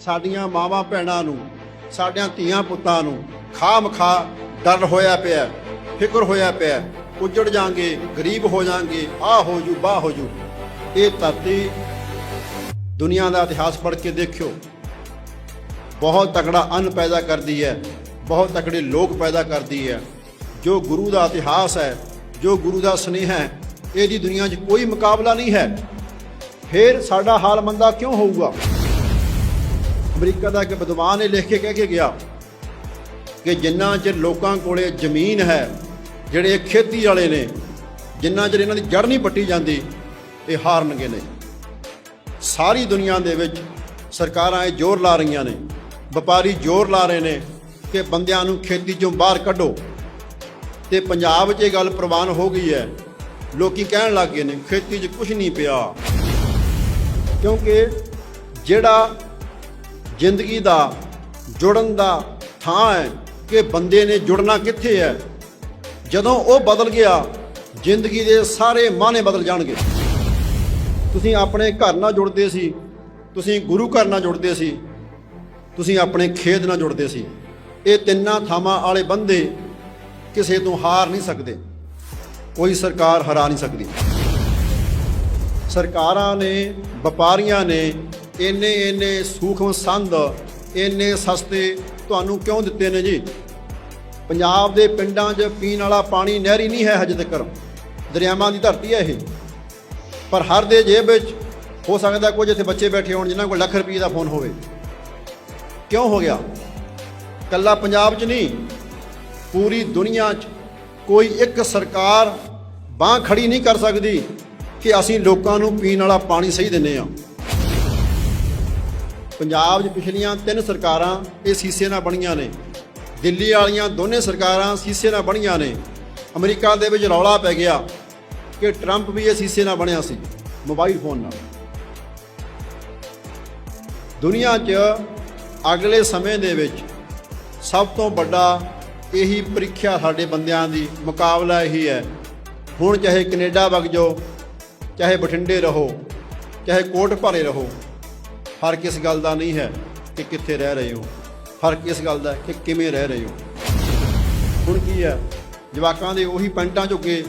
ਸਾਡੀਆਂ ਮਾਵਾਂ ਭੈਣਾਂ ਨੂੰ, ਸਾਡਿਆਂ ਧੀਆਂ ਪੁੱਤਾਂ ਨੂੰ ਖਾਮ ਖਾ ਡਰ ਹੋਇਆ ਪਿਆ, ਫਿਕਰ ਹੋਇਆ ਪਿਆ, ਉੱਜੜ ਜਾਾਂਗੇ, ਗਰੀਬ ਹੋ ਜਾਾਂਗੇ ਆ ਹੋ ਜੂ, ਬਾਹ ਹੋ ਜੂ। ਇਹ ਧਰਤੀ ਦੁਨੀਆ ਦਾ ਇਤਿਹਾਸ ਪੜ੍ਹ ਕੇ ਦੇਖਿਓ। ਬਹੁਤ ਤਕੜਾ ਅੰਨ ਪੈਦਾ ਕਰਦੀ ਹੈ, ਬਹੁਤ ਤਕੜੇ ਲੋਕ ਪੈਦਾ ਕਰਦੀ ਹੈ। ਜੋ ਗੁਰੂ ਦਾ ਇਤਿਹਾਸ ਹੈ, ਜੋ ਗੁਰੂ ਦਾ ਸਨੇਹ ਹੈ, ਇਹਦੀ ਦੁਨੀਆ 'ਚ ਕੋਈ ਮੁਕਾਬਲਾ ਨਹੀਂ ਹੈ। ਫਿਰ ਸਾਡਾ ਹਾਲ ਮੰਦਾ ਕਿਉਂ ਹੋਊਗਾ? ਅਮਰੀਕਾ ਦਾ ਇੱਕ ਵਿਦਵਾਨ ਇਹ ਲਿਖ ਕੇ ਕਹਿ ਕੇ ਗਿਆ ਕਿ ਜਿੰਨਾ ਚਿਰ ਲੋਕਾਂ ਕੋਲੇ ਜ਼ਮੀਨ ਹੈ, ਜਿਹੜੇ ਖੇਤੀ ਵਾਲੇ ਨੇ, ਜਿੰਨਾ ਚਿਰ ਇਹਨਾਂ ਦੀ ਜੜ ਨਹੀਂ ਪੱਟੀ ਜਾਂਦੀ, ਇਹ ਹਾਰਨਗੇ ਨੇ। ਸਾਰੀ ਦੁਨੀਆ ਦੇ ਵਿੱਚ ਸਰਕਾਰਾਂ ਇਹ ਜ਼ੋਰ ਲਾ ਰਹੀਆਂ ਨੇ, ਵਪਾਰੀ ਜ਼ੋਰ ਲਾ ਰਹੇ ਨੇ ਕਿ ਬੰਦਿਆਂ ਨੂੰ ਖੇਤੀ ਚੋਂ ਬਾਹਰ ਕੱਢੋ। ਤੇ ਪੰਜਾਬ 'ਚ ਇਹ ਗੱਲ ਪ੍ਰਵਾਨ ਹੋ ਗਈ ਹੈ, ਲੋਕੀ ਕਹਿਣ ਲੱਗ ਗਏ ਨੇ, ਖੇਤੀ 'ਚ ਕੁਝ ਨਹੀਂ ਪਿਆ। ਕਿਉਂਕਿ ਜਿਹੜਾ ਜ਼ਿੰਦਗੀ ਦਾ ਜੁੜਨ ਦਾ ਥਾਂ ਹੈ ਕਿ ਬੰਦੇ ਨੇ ਜੁੜਨਾ ਕਿੱਥੇ ਹੈ। ਜਦੋਂ ਉਹ ਬਦਲ ਗਿਆ, ਜ਼ਿੰਦਗੀ ਦੇ ਸਾਰੇ ਮਾਨੇ ਬਦਲ ਜਾਣਗੇ। ਤੁਸੀਂ ਆਪਣੇ ਘਰ ਨਾਲ ਜੁੜਦੇ ਸੀ, ਤੁਸੀਂ ਗੁਰੂ ਘਰ ਨਾਲ ਜੁੜਦੇ ਸੀ, ਤੁਸੀਂ ਆਪਣੇ ਖੇਤ ਨਾਲ ਜੁੜਦੇ ਸੀ। ਇਹ ਤਿੰਨਾਂ ਥਾਵਾਂ ਵਾਲੇ ਬੰਦੇ ਕਿਸੇ ਤੋਂ ਹਾਰ ਨਹੀਂ ਸਕਦੇ। ਕੋਈ ਸਰਕਾਰ ਹਰਾ ਨਹੀਂ ਸਕਦੀ। ਸਰਕਾਰਾਂ ਨੇ, ਵਪਾਰੀਆਂ ਨੇ ਇੰਨੇ ਇੰਨੇ ਸੂਖਮ ਸੰਦ, ਇੰਨੇ ਸਸਤੇ ਤੁਹਾਨੂੰ ਕਿਉਂ ਦਿੱਤੇ ਨੇ ਜੀ? ਪੰਜਾਬ ਦੇ ਪਿੰਡਾਂ 'ਚ ਪੀਣ ਵਾਲਾ ਪਾਣੀ ਨਹਿਰੀ ਨਹੀਂ ਹੈ ਹਜੇ ਤੱਕ ਦਰਿਆਵਾਂ ਦੀ ਧਰਤੀ ਹੈ ਇਹ। ਪਰ ਹਰ ਦੇ ਜੇਬ ਵਿੱਚ ਹੋ ਸਕਦਾ ਕੁਝ ਇੱਥੇ ਬੱਚੇ ਬੈਠੇ ਹੋਣ ਜਿਨ੍ਹਾਂ ਕੋਲ ਲੱਖ ਰੁਪਏ ਦਾ ਫੋਨ ਹੋਵੇ। ਕਿਉਂ ਹੋ ਗਿਆ? ਕੱਲਾ ਪੰਜਾਬ 'ਚ ਨਹੀਂ, ਪੂਰੀ ਦੁਨੀਆ 'ਚ ਕੋਈ ਇੱਕ ਸਰਕਾਰ ਬਾਹ ਖੜੀ ਨਹੀਂ ਕਰ ਸਕਦੀ ਕਿ ਅਸੀਂ ਲੋਕਾਂ ਨੂੰ ਪੀਣ ਵਾਲਾ ਪਾਣੀ ਸਹੀ ਦਿੰਨੇ ਆ ਪੰਜਾਬ 'ਚ ਪਿਛਲੀਆਂ ਤਿੰਨ ਸਰਕਾਰਾਂ ਇਹ ਸੀਸੇ ਨਾਲ ਬਣੀਆਂ ਨੇ। ਦਿੱਲੀ ਵਾਲੀਆਂ ਦੋਨੇ ਸਰਕਾਰਾਂ ਸੀਸੇ ਨਾਲ ਬਣੀਆਂ ਨੇ। ਅਮਰੀਕਾ ਦੇ ਵਿੱਚ ਰੌਲਾ ਪੈ ਗਿਆ ਕਿ ਟਰੰਪ ਵੀ ਇਹ ਸੀਸੇ ਨਾਲ ਬਣਿਆ ਸੀ, ਮੋਬਾਈਲ ਫੋਨ ਨਾਲ। ਦੁਨੀਆ 'ਚ ਅਗਲੇ ਸਮੇਂ ਦੇ ਵਿੱਚ ਸਭ ਤੋਂ ਵੱਡਾ ਇਹੀ ਪ੍ਰੀਖਿਆ ਸਾਡੇ ਬੰਦਿਆਂ ਦੀ ਮੁਕਾਬਲਾ ਇਹੀ ਹੈ। ਹੁਣ ਚਾਹੇ ਕੈਨੇਡਾ ਵਗ ਜਾਓ, ਚਾਹੇ ਬਠਿੰਡੇ ਰਹੋ, ਚਾਹੇ ਕੋਟ ਭਾਰੇ ਰਹੋ ਫ਼ਰਕ ਇਸ ਗੱਲ ਦਾ ਨਹੀਂ ਹੈ ਕਿ ਕਿੱਥੇ ਰਹਿ ਰਹੇ ਹੋ। ਫ਼ਰਕ ਇਸ ਗੱਲ ਦਾ ਕਿ ਕਿਵੇਂ ਰਹਿ ਰਹੇ ਹੋ। ਹੁਣ ਕੀ ਹੈ? ਜਵਾਕਾਂ ਦੇ ਉਹੀ ਪੈਂਟਾਂ ਝੁੱਗੇ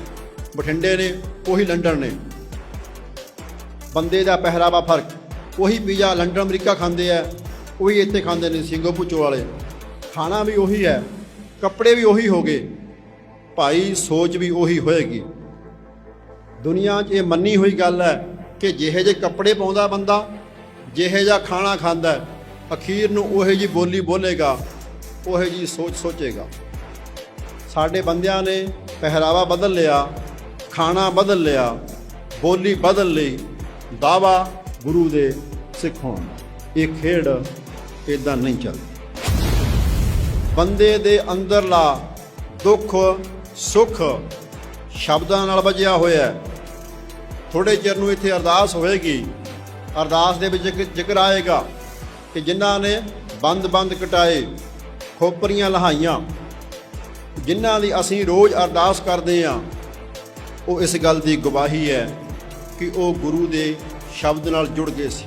ਬਠਿੰਡੇ ਨੇ, ਉਹੀ ਲੰਡਨ ਨੇ। ਬੰਦੇ ਦਾ ਪਹਿਰਾਵਾ ਫ਼ਰਕ। ਉਹੀ ਪੀਜ਼ਾ ਲੰਡਨ, ਅਮਰੀਕਾ ਖਾਂਦੇ ਆ, ਉਹੀ ਇੱਥੇ ਖਾਂਦੇ ਨੇ ਸਿੰਗਾਪੁਰ ਵਾਲੇ। ਖਾਣਾ ਵੀ ਉਹੀ ਹੈ, ਕੱਪੜੇ ਵੀ ਉਹੀ ਹੋ ਗਏ ਭਾਈ, ਸੋਚ ਵੀ ਉਹੀ ਹੋਏਗੀ। ਦੁਨੀਆ 'ਚ ਇਹ ਮੰਨੀ ਹੋਈ ਗੱਲ ਹੈ ਕਿ ਜਿਹੇ ਜੇ ਕੱਪੜੇ ਪਾਉਂਦਾ ਬੰਦਾ ਜਿਹੇ ਜਿਹਾ ਖਾਣਾ ਖਾਂਦਾ ਅਖੀਰ ਨੂੰ ਉਹੇ ਜੀ ਬੋਲੀ ਬੋਲੇਗਾ, ਉਹੇ ਜੀ ਸੋਚ ਸੋਚੇਗਾ। ਸਾਡੇ ਬੰਦਿਆਂ ਨੇ ਪਹਿਰਾਵਾ ਬਦਲ ਲਿਆ, ਖਾਣਾ ਬਦਲ ਲਿਆ, ਬੋਲੀ ਬਦਲ ਲਈ, ਦਾਵਾ ਗੁਰੂ ਦੇ ਸਿੱਖ ਹੋਣ। ਇਹ ਖੇਡ ਇਦਾਂ ਨਹੀਂ ਚੱਲਦੀ। ਬੰਦੇ ਦੇ ਅੰਦਰਲਾ ਦੁੱਖ, ਸੁੱਖ ਸ਼ਬਦਾਂ ਨਾਲ ਵਜਿਆ ਹੋਇਆ ਹੈ। ਥੋੜੇ ਚਿਰ ਨੂੰ ਇੱਥੇ ਅਰਦਾਸ ਹੋਏਗੀ ਅਰਦਾਸ ਦੇ ਵਿੱਚ ਜ਼ਿਕਰ ਆਏਗਾ ਕਿ ਜਿਨ੍ਹਾਂ ਨੇ ਬੰਦ-ਬੰਦ ਕਟਾਏ, ਖੋਪਰੀਆਂ ਲਹਾਈਆਂ, ਜਿਨ੍ਹਾਂ ਦੀ ਅਸੀਂ ਰੋਜ਼ ਅਰਦਾਸ ਕਰਦੇ ਹਾਂ, ਉਹ ਇਸ ਗੱਲ ਦੀ ਗਵਾਹੀ ਹੈ ਕਿ ਉਹ ਗੁਰੂ ਦੇ ਸ਼ਬਦ ਨਾਲ ਜੁੜ ਗਏ ਸੀ।